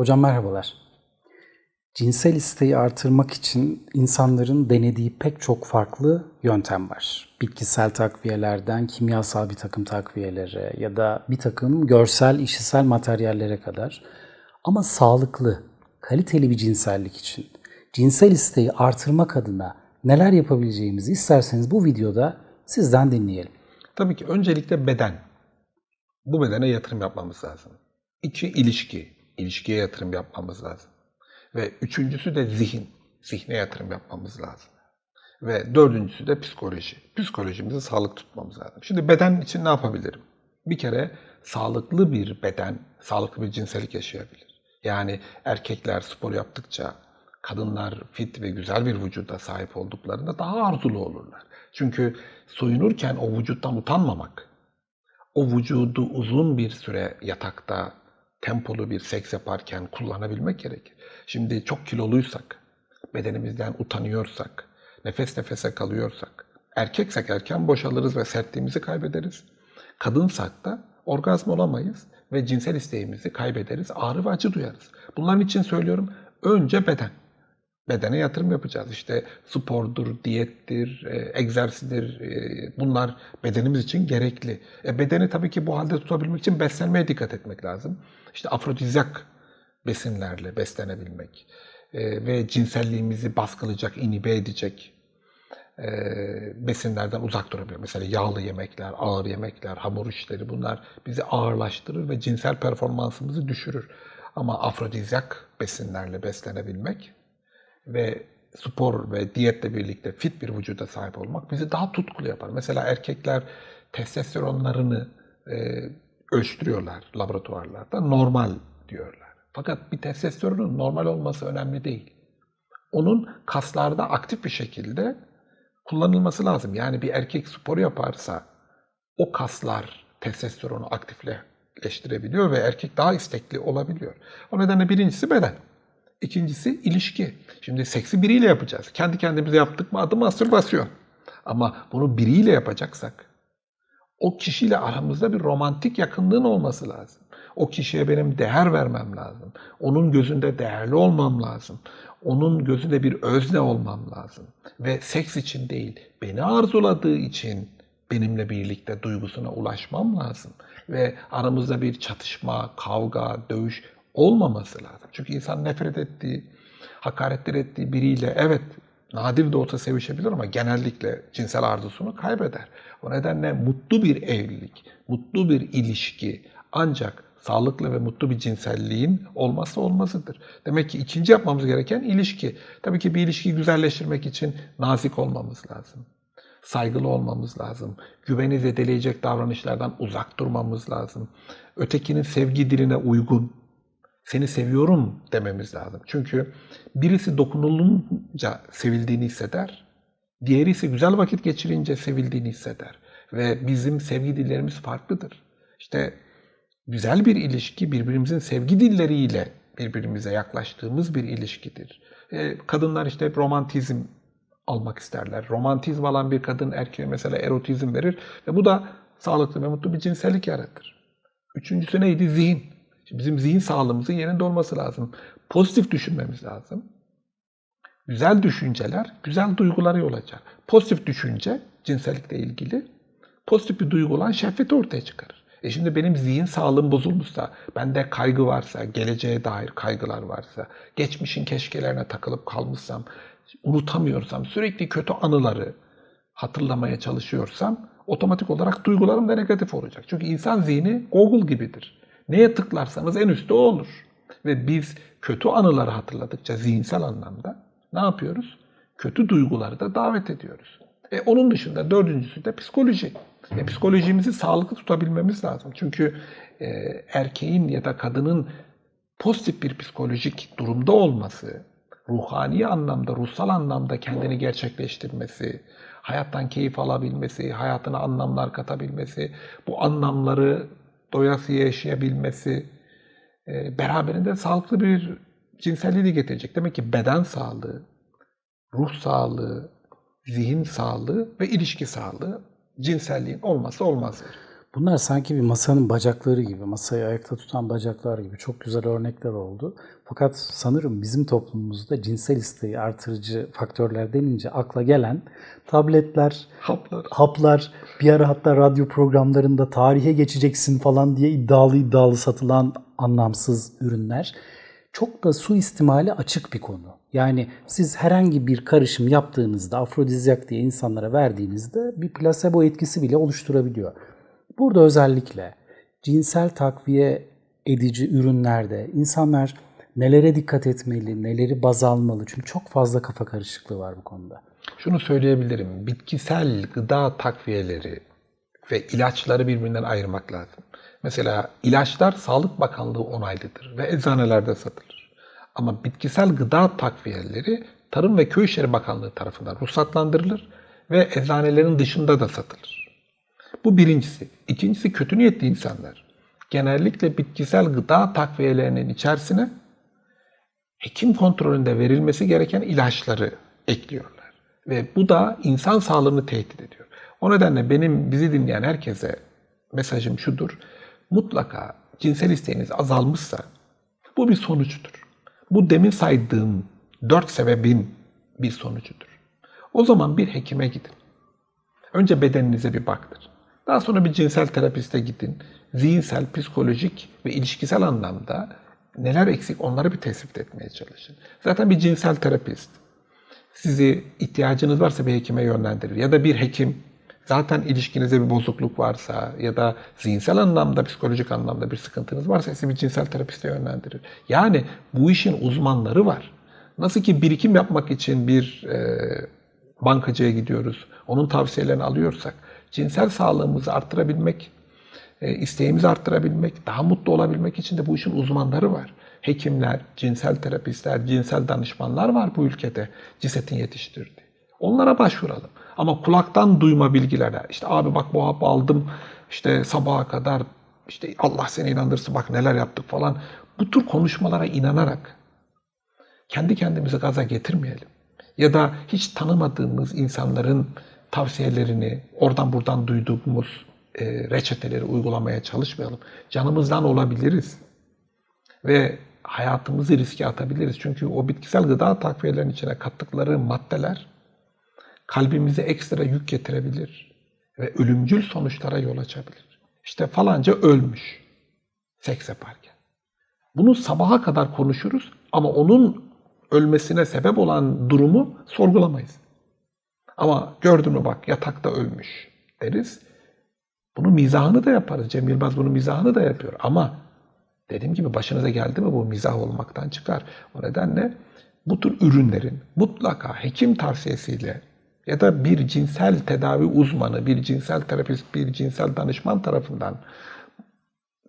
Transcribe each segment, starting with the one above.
Hocam merhabalar. Cinsel isteği artırmak için insanların denediği pek çok farklı yöntem var. Bitkisel takviyelerden kimyasal bir takım takviyelere ya da bir takım görsel, işitsel materyallere kadar. Ama sağlıklı, kaliteli bir cinsellik için cinsel isteği artırmak adına neler yapabileceğimizi isterseniz bu videoda sizden dinleyelim. Tabii ki öncelikle beden. Bu bedene yatırım yapmamız lazım. İki, ilişki. İlişkiye yatırım yapmamız lazım. Ve üçüncüsü de zihin. Zihne yatırım yapmamız lazım. Ve dördüncüsü de psikoloji. Psikolojimizi sağlık tutmamız lazım. Şimdi beden için ne yapabilirim? Bir kere sağlıklı bir beden, sağlıklı bir cinsellik yaşayabilir. Yani erkekler spor yaptıkça, kadınlar fit ve güzel bir vücuda sahip olduklarında daha arzulu olurlar. Çünkü soyunurken o vücuttan utanmamak, o vücudu uzun bir süre yatakta tempolu bir seks yaparken kullanabilmek gerekir. Şimdi çok kiloluysak, bedenimizden utanıyorsak, nefes nefese kalıyorsak, erkeksek erken boşalırız ve sertliğimizi kaybederiz. Kadınsak da orgazm olamayız ve cinsel isteğimizi kaybederiz, ağrı ve acı duyarız. Bunların için söylüyorum, önce beden. Bedene yatırım yapacağız. İşte spordur, diyettir, e, egzersizdir. E, bunlar bedenimiz için gerekli. E, bedeni tabii ki bu halde tutabilmek için beslenmeye dikkat etmek lazım. İşte afrodizyak besinlerle beslenebilmek e, ve cinselliğimizi baskılayacak, inhibe edecek besinlerden uzak durabilir. Mesela yağlı yemekler, ağır yemekler, hamur işleri bunlar bizi ağırlaştırır ve cinsel performansımızı düşürür. Ama afrodizyak besinlerle beslenebilmek ve spor ve diyetle birlikte fit bir vücuda sahip olmak bizi daha tutkulu yapar. Mesela erkekler testosteronlarını e, ölçtürüyorlar laboratuvarlarda. Normal diyorlar. Fakat bir testosteronun normal olması önemli değil. Onun kaslarda aktif bir şekilde kullanılması lazım. Yani bir erkek spor yaparsa o kaslar testosteronu aktifleştirebiliyor ve erkek daha istekli olabiliyor. O nedenle birincisi beden. İkincisi ilişki. Şimdi seksi biriyle yapacağız. Kendi kendimize yaptık mı adı mastürbasyon. Ama bunu biriyle yapacaksak o kişiyle aramızda bir romantik yakınlığın olması lazım. O kişiye benim değer vermem lazım. Onun gözünde değerli olmam lazım. Onun gözünde bir özne olmam lazım. Ve seks için değil, beni arzuladığı için benimle birlikte duygusuna ulaşmam lazım. Ve aramızda bir çatışma, kavga, dövüş olmaması lazım. Çünkü insan nefret ettiği, hakaretler ettiği biriyle evet nadir de olsa sevişebilir ama genellikle cinsel arzusunu kaybeder. O nedenle mutlu bir evlilik, mutlu bir ilişki ancak sağlıklı ve mutlu bir cinselliğin olmazsa olmazıdır. Demek ki ikinci yapmamız gereken ilişki. Tabii ki bir ilişkiyi güzelleştirmek için nazik olmamız lazım. Saygılı olmamız lazım. Güveni zedeleyecek davranışlardan uzak durmamız lazım. Ötekinin sevgi diline uygun, seni seviyorum dememiz lazım. Çünkü birisi dokunulunca sevildiğini hisseder. Diğeri ise güzel vakit geçirince sevildiğini hisseder. Ve bizim sevgi dillerimiz farklıdır. İşte güzel bir ilişki birbirimizin sevgi dilleriyle birbirimize yaklaştığımız bir ilişkidir. E, kadınlar işte hep romantizm almak isterler. Romantizm alan bir kadın erkeğe mesela erotizm verir ve bu da sağlıklı ve mutlu bir cinsellik yaratır. Üçüncüsü neydi? Zihin. Bizim zihin sağlığımızın yerinde olması lazım. Pozitif düşünmemiz lazım. Güzel düşünceler, güzel duygulara yol açar. Pozitif düşünce, cinsellikle ilgili, pozitif bir duygu olan şehveti ortaya çıkarır. E şimdi benim zihin sağlığım bozulmuşsa, bende kaygı varsa, geleceğe dair kaygılar varsa, geçmişin keşkelerine takılıp kalmışsam, unutamıyorsam, sürekli kötü anıları hatırlamaya çalışıyorsam, otomatik olarak duygularım da negatif olacak. Çünkü insan zihni Google gibidir. Neye tıklarsanız en üstte o olur. Ve biz kötü anıları hatırladıkça zihinsel anlamda ne yapıyoruz? Kötü duyguları da davet ediyoruz. E, onun dışında dördüncüsü de psikoloji. E, psikolojimizi sağlıklı tutabilmemiz lazım. Çünkü e, erkeğin ya da kadının pozitif bir psikolojik durumda olması, ruhani anlamda, ruhsal anlamda kendini gerçekleştirmesi, hayattan keyif alabilmesi, hayatına anlamlar katabilmesi, bu anlamları doyasıya yaşayabilmesi e, beraberinde sağlıklı bir cinselliği getirecek. Demek ki beden sağlığı, ruh sağlığı, zihin sağlığı ve ilişki sağlığı cinselliğin olması olmazdır. Bunlar sanki bir masanın bacakları gibi, masayı ayakta tutan bacaklar gibi çok güzel örnekler oldu. Fakat sanırım bizim toplumumuzda cinsel isteği artırıcı faktörler denince akla gelen tabletler, Haplar. haplar, bir ara hatta radyo programlarında tarihe geçeceksin falan diye iddialı iddialı satılan anlamsız ürünler çok da suistimale açık bir konu. Yani siz herhangi bir karışım yaptığınızda afrodizyak diye insanlara verdiğinizde bir plasebo etkisi bile oluşturabiliyor. Burada özellikle cinsel takviye edici ürünlerde insanlar nelere dikkat etmeli, neleri baz almalı? Çünkü çok fazla kafa karışıklığı var bu konuda. Şunu söyleyebilirim. Bitkisel gıda takviyeleri ve ilaçları birbirinden ayırmak lazım. Mesela ilaçlar Sağlık Bakanlığı onaylıdır ve eczanelerde satılır. Ama bitkisel gıda takviyeleri Tarım ve Köy İşleri Bakanlığı tarafından ruhsatlandırılır ve eczanelerin dışında da satılır. Bu birincisi. İkincisi kötü niyetli insanlar. Genellikle bitkisel gıda takviyelerinin içerisine hekim kontrolünde verilmesi gereken ilaçları ekliyorlar. Ve bu da insan sağlığını tehdit ediyor. O nedenle benim bizi dinleyen herkese mesajım şudur. Mutlaka cinsel isteğiniz azalmışsa bu bir sonuçtur. Bu demin saydığım dört sebebin bir sonucudur. O zaman bir hekime gidin. Önce bedeninize bir baktır. Daha sonra bir cinsel terapiste gidin. Zihinsel, psikolojik ve ilişkisel anlamda neler eksik onları bir tespit etmeye çalışın. Zaten bir cinsel terapist sizi ihtiyacınız varsa bir hekime yönlendirir. Ya da bir hekim zaten ilişkinize bir bozukluk varsa ya da zihinsel anlamda, psikolojik anlamda bir sıkıntınız varsa sizi bir cinsel terapiste yönlendirir. Yani bu işin uzmanları var. Nasıl ki birikim yapmak için bir e, bankacıya gidiyoruz, onun tavsiyelerini alıyorsak, cinsel sağlığımızı arttırabilmek, e, isteğimizi arttırabilmek, daha mutlu olabilmek için de bu işin uzmanları var. Hekimler, cinsel terapistler, cinsel danışmanlar var bu ülkede CİSET'in yetiştirdiği. Onlara başvuralım. Ama kulaktan duyma bilgilere, işte abi bak bu hapı aldım, işte sabaha kadar, işte Allah seni inandırsın bak neler yaptık falan. Bu tür konuşmalara inanarak kendi kendimizi gaza getirmeyelim. Ya da hiç tanımadığımız insanların tavsiyelerini, oradan buradan duyduğumuz e, reçeteleri uygulamaya çalışmayalım. Canımızdan olabiliriz. Ve hayatımızı riske atabiliriz. Çünkü o bitkisel gıda takviyelerinin içine kattıkları maddeler kalbimize ekstra yük getirebilir ve ölümcül sonuçlara yol açabilir. İşte falanca ölmüş seks yaparken. Bunu sabaha kadar konuşuruz ama onun ölmesine sebep olan durumu sorgulamayız. Ama gördün mü bak yatakta ölmüş deriz. Bunun mizahını da yaparız. Cem Yılmaz bunun mizahını da yapıyor. Ama dediğim gibi başınıza geldi mi bu mizah olmaktan çıkar. O nedenle bu tür ürünlerin mutlaka hekim tavsiyesiyle ya da bir cinsel tedavi uzmanı, bir cinsel terapist, bir cinsel danışman tarafından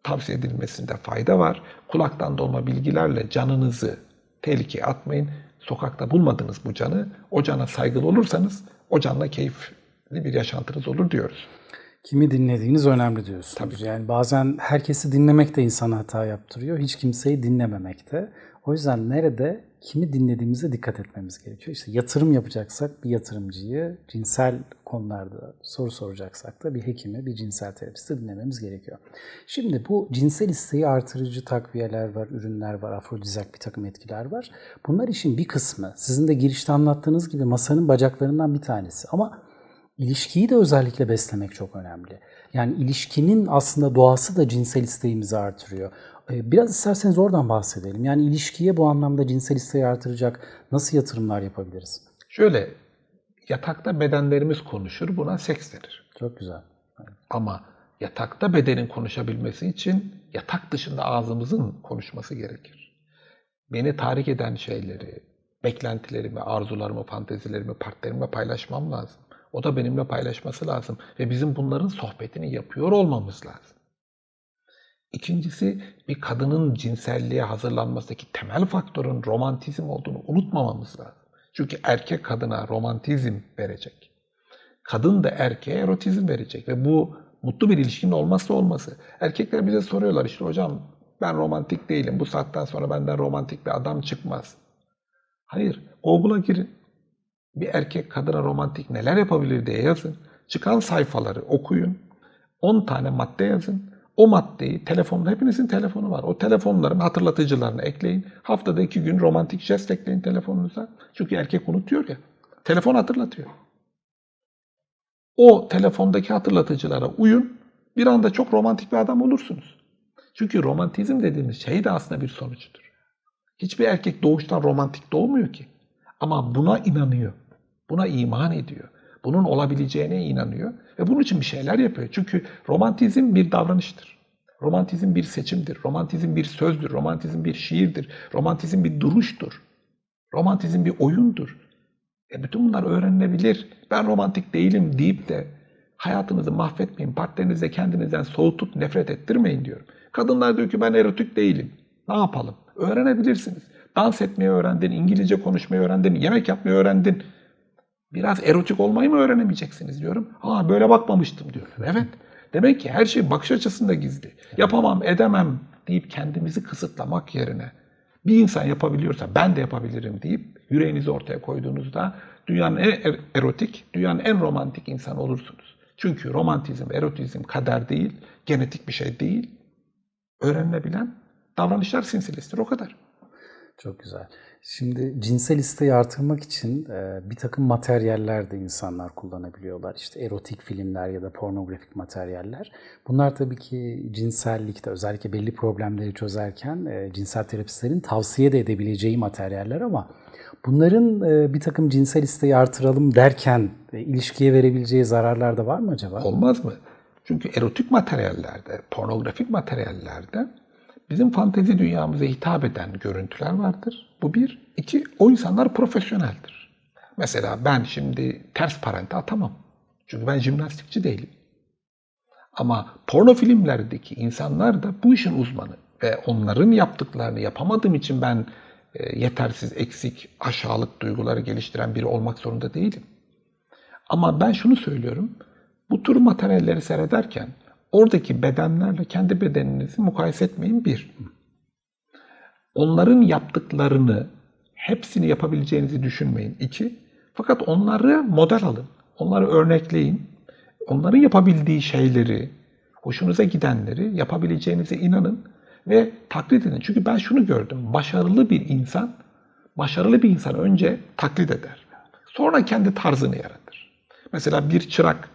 tavsiye edilmesinde fayda var. Kulaktan dolma bilgilerle canınızı tehlikeye atmayın. Sokakta bulmadınız bu canı. O cana saygılı olursanız o canla keyifli bir yaşantınız olur diyoruz. Kimi dinlediğiniz önemli diyorsunuz. Yani bazen herkesi dinlemek de insana hata yaptırıyor. Hiç kimseyi dinlememek de. O yüzden nerede kimi dinlediğimize dikkat etmemiz gerekiyor. İşte yatırım yapacaksak bir yatırımcıyı, cinsel konularda soru soracaksak da bir hekimi, bir cinsel terapisti dinlememiz gerekiyor. Şimdi bu cinsel isteği artırıcı takviyeler var, ürünler var, afrodizyak bir takım etkiler var. Bunlar işin bir kısmı. Sizin de girişte anlattığınız gibi masanın bacaklarından bir tanesi. Ama İlişkiyi de özellikle beslemek çok önemli. Yani ilişkinin aslında doğası da cinsel isteğimizi artırıyor. Ee, Biraz isterseniz oradan bahsedelim. Yani ilişkiye bu anlamda cinsel isteği artıracak nasıl yatırımlar yapabiliriz? Şöyle yatakta bedenlerimiz konuşur buna seks denir. Çok güzel. Ama yatakta bedenin konuşabilmesi için yatak dışında ağzımızın konuşması gerekir. Beni tahrik eden şeyleri, beklentilerimi, arzularımı, fantezilerimi partnerimle paylaşmam lazım. O da benimle paylaşması lazım. Ve bizim bunların sohbetini yapıyor olmamız lazım. İkincisi bir kadının cinselliğe hazırlanmasındaki temel faktörün romantizm olduğunu unutmamamız lazım. Çünkü erkek kadına romantizm verecek. Kadın da erkeğe erotizm verecek ve bu mutlu bir ilişkinin olmazsa olması. Erkekler bize soruyorlar işte hocam ben romantik değilim. Bu saatten sonra benden romantik bir adam çıkmaz. Hayır. Google'a girin. Bir erkek kadına romantik neler yapabilir diye yazın. Çıkan sayfaları okuyun. 10 tane madde yazın. O maddeyi telefonun hepinizin telefonu var. O telefonların hatırlatıcılarını ekleyin. Haftada iki gün romantik jest ekleyin telefonunuza. Çünkü erkek unutuyor ya. Telefon hatırlatıyor. O telefondaki hatırlatıcılara uyun. Bir anda çok romantik bir adam olursunuz. Çünkü romantizm dediğimiz şey de aslında bir sonuçtur. Hiçbir erkek doğuştan romantik doğmuyor ki. Ama buna inanıyor. Buna iman ediyor. Bunun olabileceğine inanıyor. Ve bunun için bir şeyler yapıyor. Çünkü romantizm bir davranıştır. Romantizm bir seçimdir. Romantizm bir sözdür. Romantizm bir şiirdir. Romantizm bir duruştur. Romantizm bir oyundur. E bütün bunlar öğrenilebilir. Ben romantik değilim deyip de hayatınızı mahvetmeyin. Partnerinize kendinizden soğutup nefret ettirmeyin diyorum. Kadınlar diyor ki ben erotik değilim. Ne yapalım? Öğrenebilirsiniz. Dans etmeyi öğrendin, İngilizce konuşmayı öğrendin, yemek yapmayı öğrendin. Biraz erotik olmayı mı öğrenemeyeceksiniz diyorum. Ha böyle bakmamıştım diyor. Evet. Demek ki her şey bakış açısında gizli. Yapamam, edemem deyip kendimizi kısıtlamak yerine bir insan yapabiliyorsa ben de yapabilirim deyip yüreğinizi ortaya koyduğunuzda dünyanın en er- erotik, dünyanın en romantik insanı olursunuz. Çünkü romantizm, erotizm kader değil, genetik bir şey değil. Öğrenilebilen davranışlar silsilesidir o kadar. Çok güzel. Şimdi cinsel isteği artırmak için e, bir takım materyaller de insanlar kullanabiliyorlar. İşte erotik filmler ya da pornografik materyaller. Bunlar tabii ki cinsellikte özellikle belli problemleri çözerken e, cinsel terapistlerin tavsiye de edebileceği materyaller ama bunların e, bir takım cinsel isteği artıralım derken ilişkiye verebileceği zararlar da var mı acaba? Olmaz mı? Çünkü erotik materyallerde, pornografik materyallerde bizim fantezi dünyamıza hitap eden görüntüler vardır. Bu bir. İki, o insanlar profesyoneldir. Mesela ben şimdi ters parante atamam. Çünkü ben jimnastikçi değilim. Ama porno filmlerdeki insanlar da bu işin uzmanı. Ve onların yaptıklarını yapamadığım için ben e, yetersiz, eksik, aşağılık duyguları geliştiren biri olmak zorunda değilim. Ama ben şunu söylüyorum. Bu tür materyalleri seyrederken oradaki bedenlerle kendi bedeninizi mukayese etmeyin bir. Onların yaptıklarını hepsini yapabileceğinizi düşünmeyin. iki. Fakat onları model alın. Onları örnekleyin. Onların yapabildiği şeyleri, hoşunuza gidenleri yapabileceğinize inanın ve taklit edin. Çünkü ben şunu gördüm. Başarılı bir insan, başarılı bir insan önce taklit eder. Sonra kendi tarzını yaratır. Mesela bir çırak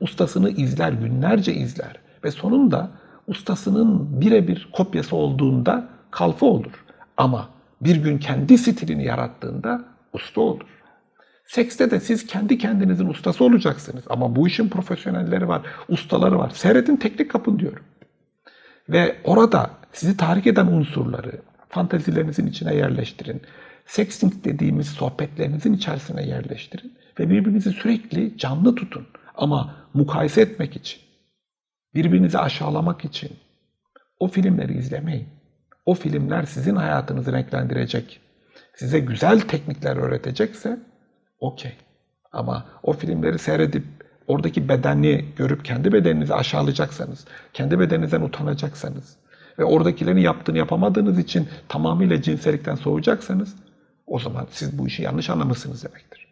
ustasını izler, günlerce izler ve sonunda ustasının birebir kopyası olduğunda kalfa olur. Ama bir gün kendi stilini yarattığında usta olur. Sekste de siz kendi kendinizin ustası olacaksınız. Ama bu işin profesyonelleri var, ustaları var. Seyredin teknik kapın diyorum. Ve orada sizi tahrik eden unsurları fantezilerinizin içine yerleştirin. Sexting dediğimiz sohbetlerinizin içerisine yerleştirin. Ve birbirinizi sürekli canlı tutun. Ama mukayese etmek için, birbirinizi aşağılamak için o filmleri izlemeyin. O filmler sizin hayatınızı renklendirecek, size güzel teknikler öğretecekse okey. Ama o filmleri seyredip oradaki bedeni görüp kendi bedeninizi aşağılayacaksanız, kendi bedeninizden utanacaksanız ve oradakilerin yaptığını yapamadığınız için tamamıyla cinsellikten soğuyacaksanız o zaman siz bu işi yanlış anlamışsınız demektir.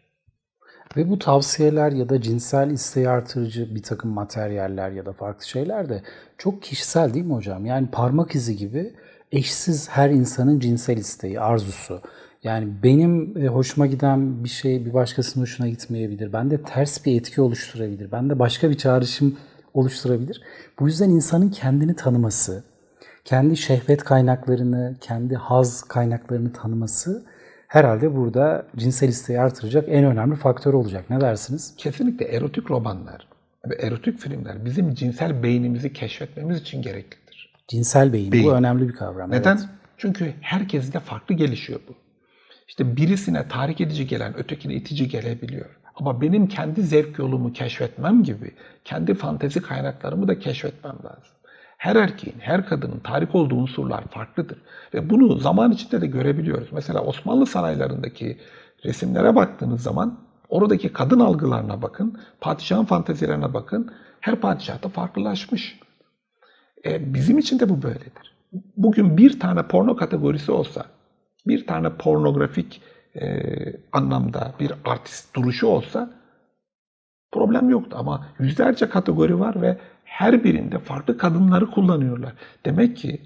Ve bu tavsiyeler ya da cinsel isteği artırıcı bir takım materyaller ya da farklı şeyler de çok kişisel değil mi hocam? Yani parmak izi gibi eşsiz her insanın cinsel isteği, arzusu. Yani benim e, hoşuma giden bir şey bir başkasının hoşuna gitmeyebilir. Bende ters bir etki oluşturabilir. Bende başka bir çağrışım oluşturabilir. Bu yüzden insanın kendini tanıması, kendi şehvet kaynaklarını, kendi haz kaynaklarını tanıması herhalde burada cinsel isteği artıracak en önemli faktör olacak. Ne dersiniz? Kesinlikle erotik romanlar ve erotik filmler bizim cinsel beynimizi keşfetmemiz için gereklidir. Cinsel beyin. Beyin. Bu önemli bir kavram. Neden? evet. Çünkü herkeste farklı gelişiyor bu. İşte birisine tahrik edici gelen ötekine itici gelebiliyor. Ama benim kendi zevk yolumu keşfetmem gibi kendi fantezi kaynaklarımı da keşfetmem lazım. Her erkeğin, her kadının tahrik olduğu unsurlar farklıdır. Ve bunu zaman içinde de görebiliyoruz. Mesela Osmanlı saraylarındaki resimlere baktığınız zaman oradaki kadın algılarına bakın, padişahın fantezilerine bakın. Her padişah da farklılaşmış. E, bizim için de bu böyledir. Bugün bir tane porno kategorisi olsa, bir tane pornografik e, anlamda bir artist duruşu olsa problem yoktu. Ama yüzlerce kategori var ve her birinde farklı kadınları kullanıyorlar. Demek ki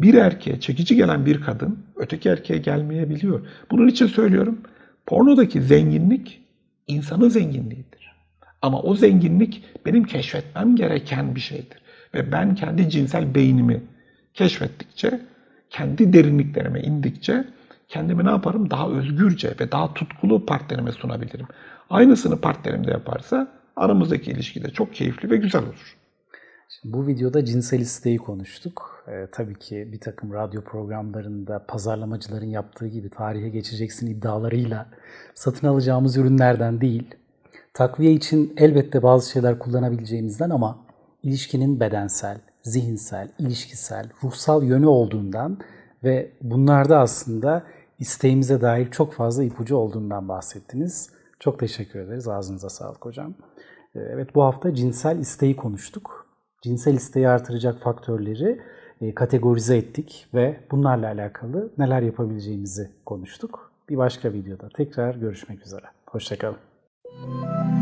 bir erkeğe çekici gelen bir kadın öteki erkeğe gelmeyebiliyor. Bunun için söylüyorum. Pornodaki zenginlik insanın zenginliğidir. Ama o zenginlik benim keşfetmem gereken bir şeydir. Ve ben kendi cinsel beynimi keşfettikçe, kendi derinliklerime indikçe kendimi ne yaparım? Daha özgürce ve daha tutkulu partnerime sunabilirim. Aynısını partnerim de yaparsa aramızdaki ilişki de çok keyifli ve güzel olur. Şimdi bu videoda cinsel isteği konuştuk. Ee, tabii ki bir takım radyo programlarında pazarlamacıların yaptığı gibi tarihe geçeceksin iddialarıyla satın alacağımız ürünlerden değil. Takviye için elbette bazı şeyler kullanabileceğimizden ama ilişkinin bedensel, zihinsel, ilişkisel, ruhsal yönü olduğundan ve bunlarda aslında isteğimize dair çok fazla ipucu olduğundan bahsettiniz. Çok teşekkür ederiz. Ağzınıza sağlık hocam. Ee, Evet bu hafta cinsel isteği konuştuk. Cinsel isteği artıracak faktörleri e, kategorize ettik ve bunlarla alakalı neler yapabileceğimizi konuştuk. Bir başka videoda tekrar görüşmek üzere. Hoşçakalın.